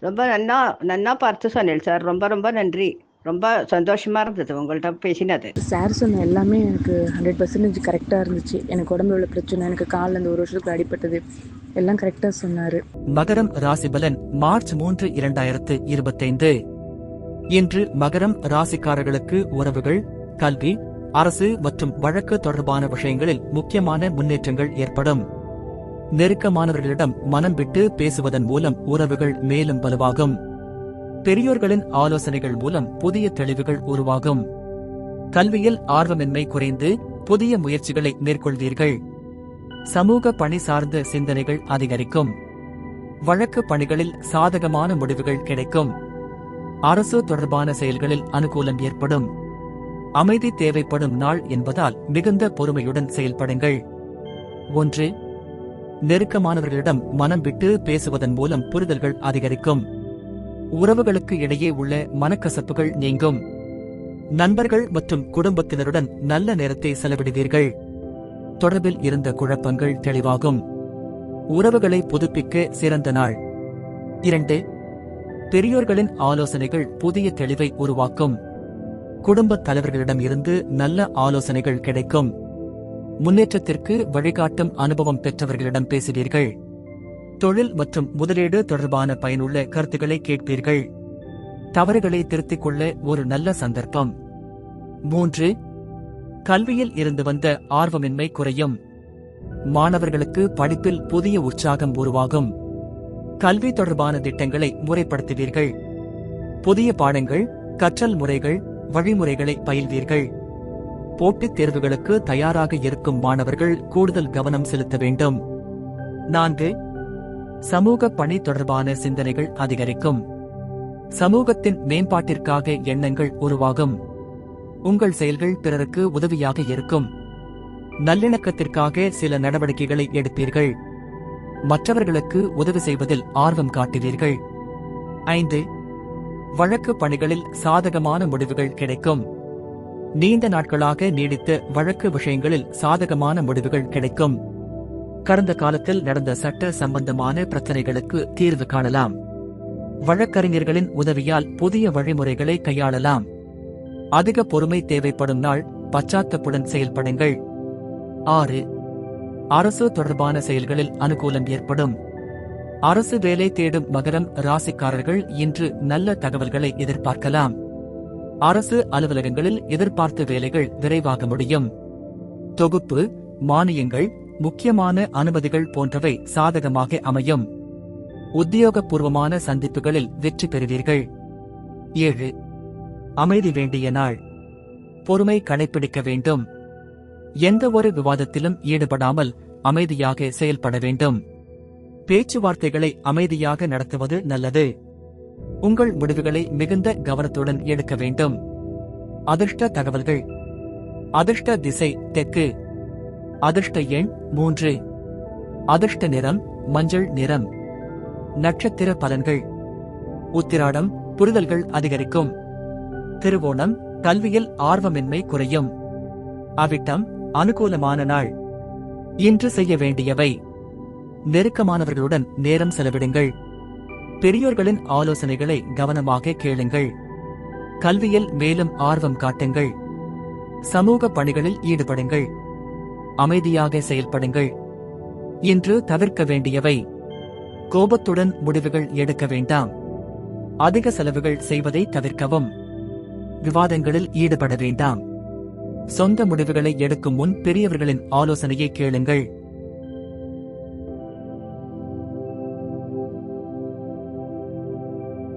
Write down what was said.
ரொம்ப நன்னா நன்னா பார்த்து சொன்னேன் சார். ரொம்ப ரொம்ப நன்றி. ரொம்ப சந்தோஷமா இருந்தது உங்கள்கிட்ட பேசினது. சார் சொன்ன எல்லாமே எனக்கு ஹண்ட்ரட் பர்சன்டேஜ் கரெக்டாக இருந்துச்சு. எனக்கு உடம்புல உள்ள பிரச்சனை எனக்கு காலில் இந்த ஒரு வருஷத்துக்கு அடிபட்டது எல்லாம் கரெக்டாக சொன்னார். மகரம் ராசிபலன் மார்ச் மூன்று இரண்டாயிரத்து இருபத்தைந்து. இன்று மகரம் ராசிக்காரர்களுக்கு உறவுகள் கல்வி அரசு மற்றும் வழக்கு தொடர்பான விஷயங்களில் முக்கியமான முன்னேற்றங்கள் ஏற்படும். நெருக்கமானவர்களிடம் மனம் விட்டு பேசுவதன் மூலம் உறவுகள் மேலும் வலுவாகும். பெரியோர்களின் ஆலோசனைகள் மூலம் புதிய தெளிவுகள் உருவாகும். கல்வியில் ஆர்வமின்மை குறைந்து புதிய முயற்சிகளை மேற்கொள்வீர்கள். சமூக பணி சார்ந்த சிந்தனைகள் அதிகரிக்கும். வழக்கு பணிகளில் சாதகமான முடிவுகள் கிடைக்கும். அரசு தொடர்பான செயல்களில் அனுகூலம் ஏற்படும். அமைதி தேவைப்படும் நாள் என்பதால் மிகுந்த பொறுமையுடன் செயல்படுங்கள். ஒன்று நெருக்கமானவர்களிடம் மனம் விட்டு பேசுவதன் மூலம் புரிதல்கள் அதிகரிக்கும். உறவுகளுக்கு இடையே உள்ள மனக்கசப்புகள் நீங்கும். நண்பர்கள் மற்றும் குடும்பத்தினருடன் நல்ல நேரத்தை செலவிடுவீர்கள். தொடர்பில் இருந்த குழப்பங்கள் தெளிவாகும். உறவுகளை புதுப்பிக்க சிறந்த நாள். இரண்டு பெரியோர்களின் ஆலோசனைகள் புதிய தெளிவை உருவாக்கும். குடும்பத் தலைவர்களிடம் இருந்து நல்ல ஆலோசனைகள் கிடைக்கும். முன்னேற்றத்திற்கு வழிகாட்டும் அனுபவம் பெற்றவர்களிடம் பேசுவீர்கள். தொழில் மற்றும் முதலீடு தொடர்பான பயனுள்ள கருத்துக்களை கேட்பீர்கள். தவறுகளை திருத்திக் கொள்ள ஒரு நல்ல சந்தர்ப்பம். மூன்று கல்வியில் இருந்து வந்த ஆர்வமின்மை குறையும். மாணவர்களுக்கு படிப்பில் புதிய உற்சாகம் உருவாகும். கல்வி தொடர்பான திட்டங்களை முறைப்படுத்துவீர்கள். புதிய பாடங்கள் கற்றல் முறைகள் வழிமுறைகளை பயில்வீர்கள். போட்டித் தேர்வுகளுக்கு தயாராக இருக்கும் மாணவர்கள் கூடுதல் கவனம் செலுத்த வேண்டும். நான்கு. சமூக பணி தொடர்பான சிந்தனைகள் அதிகரிக்கும். சமூகத்தின் மேம்பாட்டிற்காக எண்ணங்கள் உருவாகும். உங்கள் செயல்கள் பிறருக்கு உதவியாக இருக்கும். நல்லிணக்கத்திற்காக சில நடவடிக்கைகளை எடுப்பீர்கள். மற்றவர்களுக்கு உதவி செய்வதில் ஆர்வம் காட்டுவீர்கள். ஐந்து. வழக்கு பணிகளில் சாதகமான முடிவுகள் கிடைக்கும். நீண்ட நாட்களாக நீடித்த வழக்கு விஷயங்களில் சாதகமான முடிவுகள் கிடைக்கும். கடந்த காலத்தில் நடந்த சட்ட சம்பந்தமான பிரச்சனைகளுக்கு தீர்வு காணலாம். வழக்கறிஞர்களின் உதவியால் புதிய வழிமுறைகளை கையாளலாம். அதிக பொறுமை தேவைப்படும் நாள் பச்சாத்தப்புடன் செயல்படுங்கள். ஆறு அரசு தொடர்பான செயல்களில் அனுகூலம் ஏற்படும். அரசு வேலை தேடும் மகரம் ராசிக்காரர்கள் இன்று நல்ல தகவல்களை எதிர்பார்க்கலாம். அரசு அலுவலகங்களில் எதிர்பார்த்த வேலைகள் விரைவாக முடியும். தொகுப்பு மானியங்கள் முக்கியமான அனுமதிகள் போன்றவை சாதகமாக அமையும். உத்தியோகபூர்வமான சந்திப்புகளில் வெற்றி பெறுவீர்கள். ஏழு. அமைதி வேண்டிய நாள். பொறுமை கடைபிடிக்க வேண்டும். எந்த ஒரு விவாதத்திலும் ஈடுபடாமல் அமைதியாக செயல்பட வேண்டும். பேச்சுவார்த்தைகளை அமைதியாக நடத்துவது நல்லது. உங்கள் முடிவுகளை மிகுந்த கவனத்துடன் எடுக்க வேண்டும். அதிர்ஷ்ட தகவல்கள். அதிர்ஷ்ட திசை தெற்கு. அதிர்ஷ்ட எண் மூன்று. அதிர்ஷ்ட நிறம் மஞ்சள் நிறம். நட்சத்திர பலன்கள். உத்திராடம் புரிதல்கள் அதிகரிக்கும். திருவோணம் கல்வியில் ஆர்வமின்மை குறையும். அவிட்டம் அனுகூலமான நாள். இன்று செய்ய வேண்டியவை. நெருக்கமானவர்களுடன் நேரம் செலவிடுங்கள். பெரியோர்களின் ஆலோசனைகளை கவனமாக கேளுங்கள். கல்வியில் மேலும் ஆர்வம் காட்டுங்கள். சமூக பணிகளில் ஈடுபடுங்கள். அமைதியாக செயல்படுங்கள். இன்று தவிர்க்க வேண்டியவை கோபத்துடன் முடிவுகள் எடுக்க வேண்டாம். அதிக செலவுகள் செய்வதை தவிர்க்கவும். விவாதங்களில் ஈடுபட வேண்டாம். சொந்த முடிவுகளை எடுக்கும் முன் பெரியவர்களின் ஆலோசனையை கேளுங்கள்.